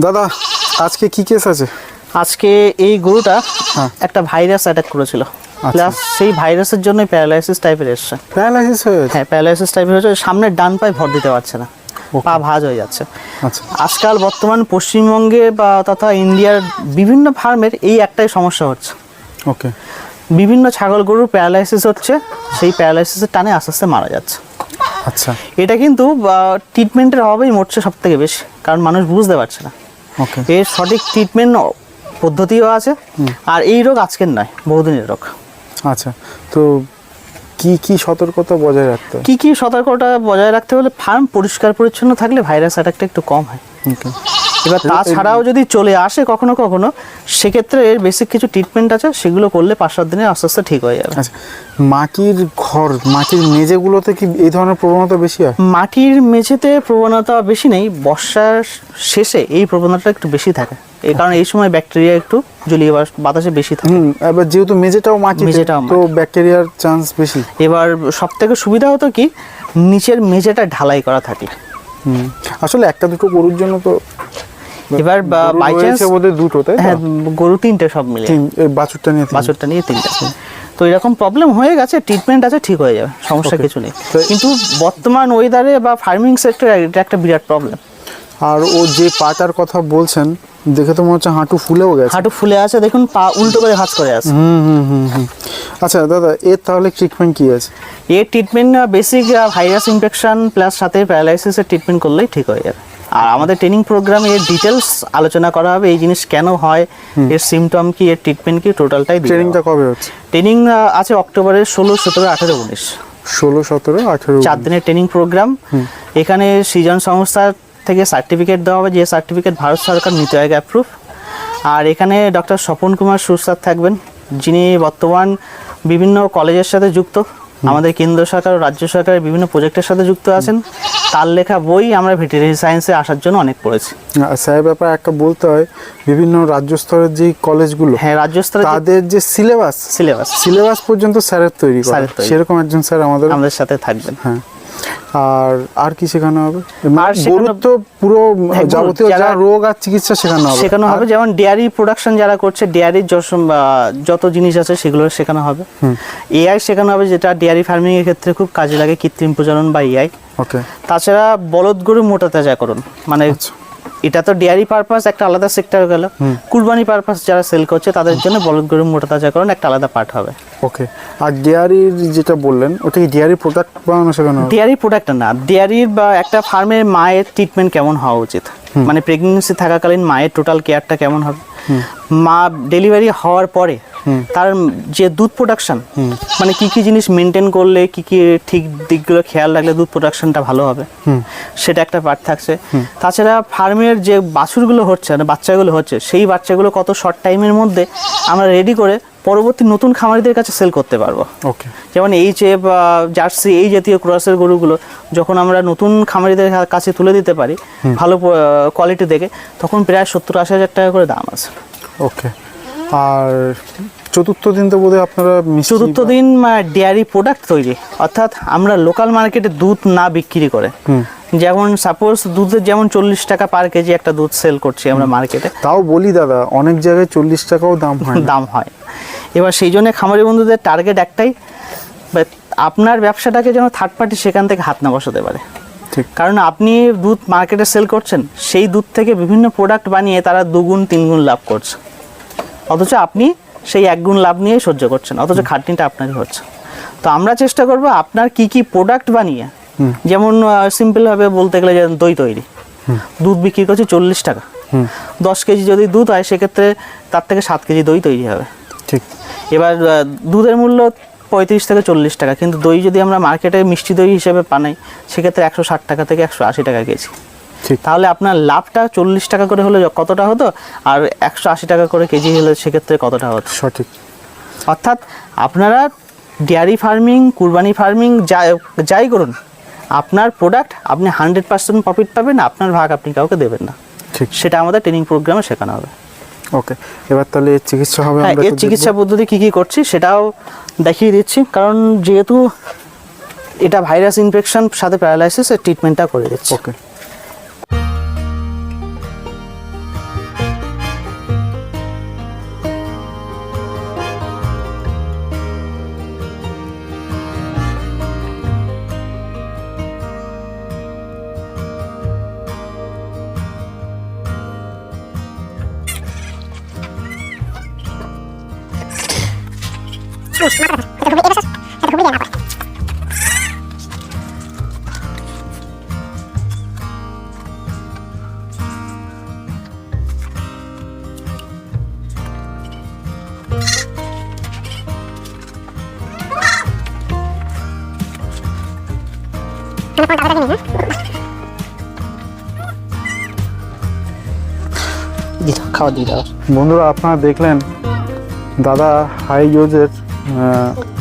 দাদা আজকে কি কেস আছে? আজকে এই গরুটা হ্যাঁ। একটা ভাইরাস অ্যাটাক করেছিল। প্লাস সেই ভাইরাসের জন্য প্যারালাইসিস টাইপের এসছে। প্যারালাইসিস হয়ে হ্যাঁ প্যারালাইসিস টাইপের হয়েছে। সামনের ডান পায়ে ভর দিতে পারছে না। পা ভাঁজ হয়ে যাচ্ছে। আচ্ছা। আজকাল বর্তমান পশ্চিমবঙ্গে বা তথা ইন্ডিয়ার বিভিন্ন ফার্মের এই একটাই সমস্যা হচ্ছে। ওকে বিভিন্ন ছাগল গরুর প্যারালাইসিস হচ্ছে। সেই প্যারালাইসিসের টানে আস্তে আস্তে মারা যাচ্ছে। আচ্ছা। এটা কিন্তু ট্রিটমেন্টের অভাবেই মরছে সব থেকে বেশি। কারণ মানুষ বুঝতে পারছে না। এর সঠিক ট্রিটমেন্ট পদ্ধতিও আছে আর এই রোগ আজকের নয় বহুদিনের রোগ। আচ্ছা তো কি কি সতর্কতা বজায় রাখতে কি কি সতর্কতা বজায় রাখতে হলে ফার্ম পরিষ্কার পরিচ্ছন্ন থাকলে ভাইরাস অ্যাটাকটা একটু কম হয়। এবার তাছাড়াও যদি চলে আসে কখনো কখনো সেক্ষেত্রে এর বেসিক কিছু ট্রিটমেন্ট আছে সেগুলো করলে পাঁচ সাত দিনে আস্তে আস্তে ঠিক হয়ে যাবে। আচ্ছা মাটির ঘর মাটির মেঝেগুলোতে কি এই ধরনের প্রবণতা বেশি হয়? মাটির মেঝেতে প্রবণতা বেশি নেই বর্ষার শেষে এই প্রবণতাটা একটু বেশি থাকে। এই কারণে এই সময় ব্যাকটেরিয়া একটু জলীয় বাতাসে বেশি থাকে। এবার যেহেতু মেঝেটাও মাটি মেঝেটাও তো ব্যাকটেরিয়ার চান্স বেশি। এবার সব থেকে সুবিধা হতো কি নিচের মেঝেটা ঢালাই করা থাকে। হুম আসলে একটা দুটো গরুর জন্য তো এবার বাই চান্স দুটো তাই হ্যাঁ গরু তিনটে সব মিলে। বাছুরটা নিয়ে। বাছরটা নিয়ে তিনটা তো এরকম প্রবলেম হয়ে গেছে ট্রিটমেন্ট আছে ঠিক হয়ে যাবে সমস্যা কিছু নেই। কিন্তু বর্তমান ওয়েদারে বা ফার্মিং সেক্টরে এটা একটা বিরাট প্রবলেম আর ও যে পাটার কথা বলছেন দেখে তো মনে হচ্ছে হাঁটু ফুলেও গেছে। হাঁটু ফুলে আছে দেখুন পা উল্টো করে ভাঁজ করে আছে। হুম হুম হুম হুম। আচ্ছা দাদা এর তাহলে ট্রিটমেন্ট কি আছে? এর treatment basic virus infection plus সাথে প্যারালাইসিসের ট্রিটমেন্ট করলেই ঠিক হয়ে যাবে। আর আমাদের ট্রেনিং প্রোগ্রামে এর ডিটেলস আলোচনা করা হবে এই জিনিস কেন হয় এর সিমটম কি এর ট্রিটমেন্ট কি টোটালটাই ট্রেনিংটা কবে হচ্ছে? ট্রেনিং আছে অক্টোবরের ষোলো সতেরো আঠেরো উনিশ। ষোলো সতেরো আঠেরো চার দিনের ট্রেনিং প্রোগ্রাম এখানে সৃজন সংস্থা থেকে সার্টিফিকেট দেওয়া হবে যে সার্টিফিকেট ভারত সরকার নীতি আয়োগ অ্যাপ্রুভ আর এখানে ডক্টর স্বপন কুমার সুস্তার থাকবেন যিনি বর্তমান বিভিন্ন কলেজের সাথে যুক্ত। আমাদের কেন্দ্র সরকার ও রাজ্য সরকারের বিভিন্ন প্রজেক্টের সাথে যুক্ত আছেন। তার লেখা বই আমরা ভেটেরিনারি সায়েন্সে আসার জন্য অনেক পড়েছি। স্যার ব্যাপারে একটা বলতে হয় বিভিন্ন রাজ্য স্তরের যে কলেজগুলো হ্যাঁ রাজ্য স্তরে তাদের যে সিলেবাস সিলেবাস। সিলেবাস পর্যন্ত স্যারের তৈরি করা। স্যারের তৈরি। সেরকম একজন স্যার আমাদের আমাদের সাথে থাকবেন। হ্যাঁ। আর আর কি শেখানো হবে? আর গরুর তো পুরো হ্যাঁ, যাবতীয় যা রোগ আর চিকিৎসা শেখানো হবে। শেখানো হবে যেমন ডেয়ারি প্রোডাকশন যারা করছে ডেয়ারির যত জিনিস আছে সেগুলো শেখানো হবে। এআই শেখানো হবে যেটা ডেয়ারি ফার্মিং এর ক্ষেত্রে খুব কাজে লাগে কৃত্রিম প্রজনন বা এআই ওকে তাছাড়া বলদ গরু মোটা তাজাকরণ মানে আচ্ছা। এটা তো ডেয়ারি পারপাস একটা আলাদা সেক্টর গেল। কুরবানি পারপাস যারা সেল করছে তাদের জন্য বলদ গরু মোটা তাজাকরণ একটা আলাদা পার্ট হবে। ওকে আর ডেয়ারির যেটা বললেন ওটা কি ডেয়ারি প্রোডাক্ট বানানো শেখানো ডেয়ারি প্রোডাক্ট না। ডেয়ারির বা একটা ফার্মের মায়ের ট্রিটমেন্ট কেমন হওয়া উচিত? মানে প্রেগনেন্সি থাকাকালীন মায়ের টোটাল কেয়ারটা কেমন হবে? মা ডেলিভারি হওয়ার পরে তার যে দুধ প্রোডাকশন মানে কি কি জিনিস মেনটেন করলে কি কি ঠিক দিকগুলো খেয়াল রাখলে দুধ প্রোডাকশনটা ভালো হবে সেটা একটা পার্ট থাকছে। তাছাড়া ফার্মের যে বাছুরগুলো হচ্ছে মানে বাচ্চাগুলো হচ্ছে সেই বাচ্চাগুলো কত শর্ট টাইমের মধ্যে আমরা রেডি করে পরবর্তী নতুন খামারিদের কাছে সেল করতে পারব। ওকে যেমন এইচ এফ জার্সি এই জাতীয় ক্রসের গরুগুলো যখন আমরা নতুন খামারিদের কাছে তুলে দিতে পারি ভালো কোয়ালিটি দেখে তখন প্রায় সত্তর আশি হাজার টাকা করে দাম আছে। ওকে আর চতুর্থ দিন তো বোধহয় আপনারা চতুর্থ দিন ডেয়ারি প্রোডাক্ট তৈরি। অর্থাৎ আমরা লোকাল মার্কেটে দুধ না বিক্রি করে। যেমন সাপোজ দুধের যেমন চল্লিশ টাকা পার কেজি একটা দুধ সেল করছি আমরা মার্কেটে তাও বলি দাদা অনেক জায়গায় চল্লিশ টাকাও দাম হয় দাম হয়। এবার সেই জন্য খামারি বন্ধুদের টার্গেট একটাই আপনার ব্যবসাটাকে যেন থার্ড পার্টি সেখান থেকে হাত না বসাতে পারে। ঠিক। কারণ আপনি দুধ মার্কেটে সেল করছেন সেই দুধ থেকে বিভিন্ন প্রোডাক্ট বানিয়ে তারা দুগুণ তিনগুণ লাভ করছে। অথচ আপনি সেই একগুণ লাভ নিয়ে সহ্য করছেন অথচ খাটনিটা আপনারই হচ্ছে। তো আমরা চেষ্টা করব আপনার কি কি প্রোডাক্ট বানিয়ে যেমন সিম্পলভাবে বলতে গেলে যেমন দই তৈরি দুধ বিক্রি করছে চল্লিশ টাকা। দশ কেজি যদি দুধ হয় সেক্ষেত্রে তার থেকে সাত কেজি দই তৈরি হবে। ঠিক। এবার দুধের মূল্য পঁয়ত্রিশ থেকে চল্লিশ টাকা কিন্তু দই যদি আমরা মার্কেটে মিষ্টি দই হিসেবে বানাই সেক্ষেত্রে একশো ষাট টাকা থেকে একশো আশি টাকা কেজি। তাহলে আপনার লাভটা চল্লিশ টাকা করে হলে কতটা হতো? আর একশো আশি টাকা করে কেজি হলে সেক্ষেত্রে কতটা হতো? সঠিক। অর্থাৎ আপনারা ডেয়ারি ফার্মিং কুরবানি ফার্মিং যা যাই করুন আপনার প্রোডাক্ট আপনি হান্ড্রেড পার্সেন্ট প্রফিট পাবেন আপনার ভাগ আপনি কাউকে দেবেন না। ঠিক। সেটা আমাদের ট্রেনিং প্রোগ্রামে শেখানো হবে। ওকে এবার তাহলে চিকিৎসা হবে হ্যাঁ এর চিকিৎসা পদ্ধতি কী কী করছি সেটাও দেখিয়ে দিচ্ছি। কারণ যেহেতু এটা ভাইরাস ইনফেকশন সাথে প্যারালাইসিস এর ট্রিটমেন্টটা করে দিচ্ছি। ওকে। বন্ধুরা আপনারা দেখলেন দাদা হাই ইউজের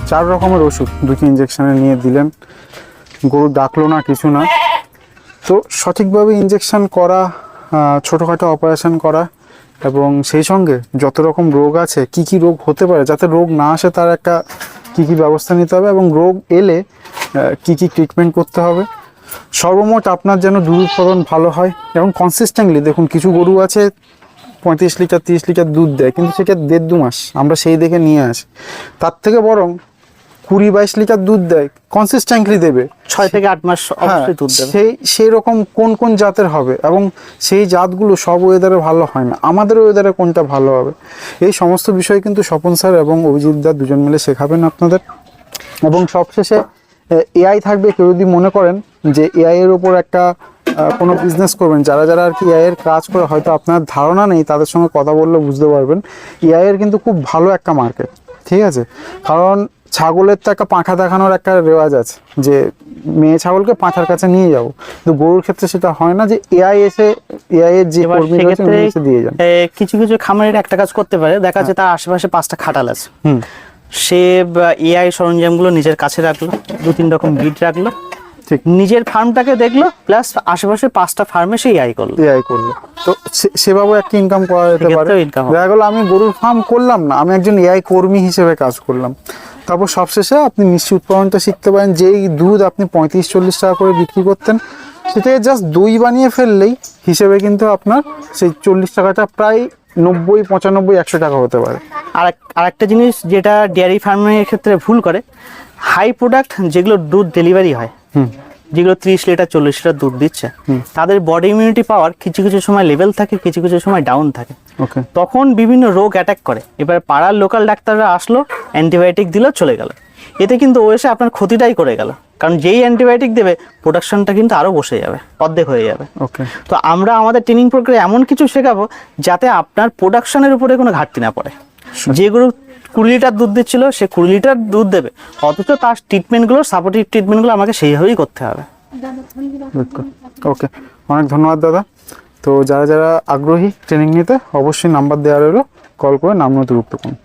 চার রকমের ওষুধ দুটি ইঞ্জেকশানে নিয়ে দিলেন। গরু ডাকলো না, কিছু না। তো সঠিকভাবে ইঞ্জেকশান করা ছোটোখাটো অপারেশন করা এবং সেই সঙ্গে যত রকম রোগ আছে, কি কি রোগ হতে পারে, যাতে রোগ না আসে, তার একটা কি কি ব্যবস্থা নিতে হবে এবং রোগ এলে কি কি ট্রিটমেন্ট করতে হবে। সর্বমোট আপনার যেন দুধ উৎপাদন ভালো হয় এবং কনসিস্টেন্টলি দেখুন, কিছু গরু আছে পঁয়ত্রিশ লিটার তিরিশ লিটার দুধ দেয় কিন্তু সেটা দেড় দু মাস আমরা সেই দেখে নিয়ে আসি। তার থেকে বরং কুড়ি বাইশ লিটার দুধ দেয় কনসিস্টেন্টলি দেবে। ছয় থেকে আট মাস হ্যাঁ, অবশ্যই দুধ দেবে। সেই সেই রকম কোন কোন জাতের হবে এবং সেই জাতগুলো সব ওয়েদারে ভালো হয় না। আমাদের ওয়েদারে কোনটা ভালো হবে? এই সমস্ত বিষয় কিন্তু স্বপন স্যার এবং অভিজিৎ দা দুজন মিলে শেখাবেন আপনাদের। এবং সবশেষে এআই থাকবে কেউ যদি মনে করেন যে এআই এর উপর একটা কোনো বিজনেস করবেন। যারা যারা আর কি এআই এর কাজ করে হয়তো আপনার ধারণা নেই তাদের সঙ্গে কথা বললে বুঝতে পারবেন। এআই এর কিন্তু খুব ভালো একটা মার্কেট ঠিক আছে? কারণ ছাগলের তো একটা পাঁঠা দেখানোর একটা রেওয়াজ আছে যে মেয়ে ছাগলকে পাঁঠার কাছে নিয়ে যাব। কিন্তু গরুর ক্ষেত্রে সেটা হয় না যে এআই এসে এআই এর যে এবার কর্মী রয়েছে উনি এসে দিয়ে যান। কিছু কিছু খামারের একটা কাজ করতে পারে দেখা যাচ্ছে তার আশেপাশে পাঁচটা খাটাল আছে। হুম। সে এআই সরঞ্জামগুলো নিজের কাছে রাখল দু তিন রকম বিট রাখল ঠিক। নিজের ফার্মটাকে দেখল প্লাস আশেপাশে পাঁচটা ফার্মে সে এআই করল। এআই করল। তো সে- সেভাবেও একটা ইনকাম করা যেতে পারে। দেখা গেলো আমি গরুর ফার্ম করলাম না আমি একজন এআই কর্মী হিসেবে কাজ করলাম। তারপর সবশেষে আপনি মিষ্টি উৎপাদনটা শিখতে পারেন যেই দুধ আপনি পঁয়ত্রিশ চল্লিশ টাকা করে বিক্রি করতেন সেটাকে জাস্ট দই বানিয়ে ফেললেই হিসেবে কিন্তু আপনার সেই চল্লিশ টাকাটা প্রায় নব্বই পঁচানব্বই একশো টাকা হতে পারে। আর এক- আর একটা জিনিস যেটা ডেয়ারি ফার্মের ক্ষেত্রে ভুল করে হাই প্রোডাক্ট যেগুলো দুধ ডেলিভারি হয় যেগুলো ত্রিশ লিটার চল্লিশ লিটার দুধ দিচ্ছে তাদের বডি ইমিউনিটি পাওয়ার কিছু কিছু সময় লেভেল থাকে কিছু কিছু সময় ডাউন থাকে। ওকে তখন বিভিন্ন রোগ অ্যাটাক করে। এবার পাড়ার লোকাল ডাক্তাররা আসলো অ্যান্টিবায়োটিক দিল চলে গেল। এতে কিন্তু ও এসে আপনার ক্ষতিটাই করে গেল। কারণ যেই অ্যান্টিবায়োটিক দেবে প্রোডাকশনটা কিন্তু আরও বসে যাবে অর্ধেক হয়ে যাবে। ওকে তো আমরা আমাদের ট্রেনিং প্রক্রিয়া এমন কিছু শেখাবো যাতে আপনার প্রোডাকশনের উপরে কোনো ঘাটতি না পড়ে। যে গরু কুড়ি লিটার দুধ দিচ্ছিল, সে কুড়ি লিটার দুধ দেবে। অথচ তার ট্রিটমেন্টগুলো সাপোর্টিভ ট্রিটমেন্টগুলো আমাকে সেইভাবেই করতে হবে। ওকে অনেক ধন্যবাদ দাদা। তো যারা যারা আগ্রহী ট্রেনিং নিতে, অবশ্যই নাম্বার দেওয়া রইল। কল করে নাম নথিভুক্ত করুন।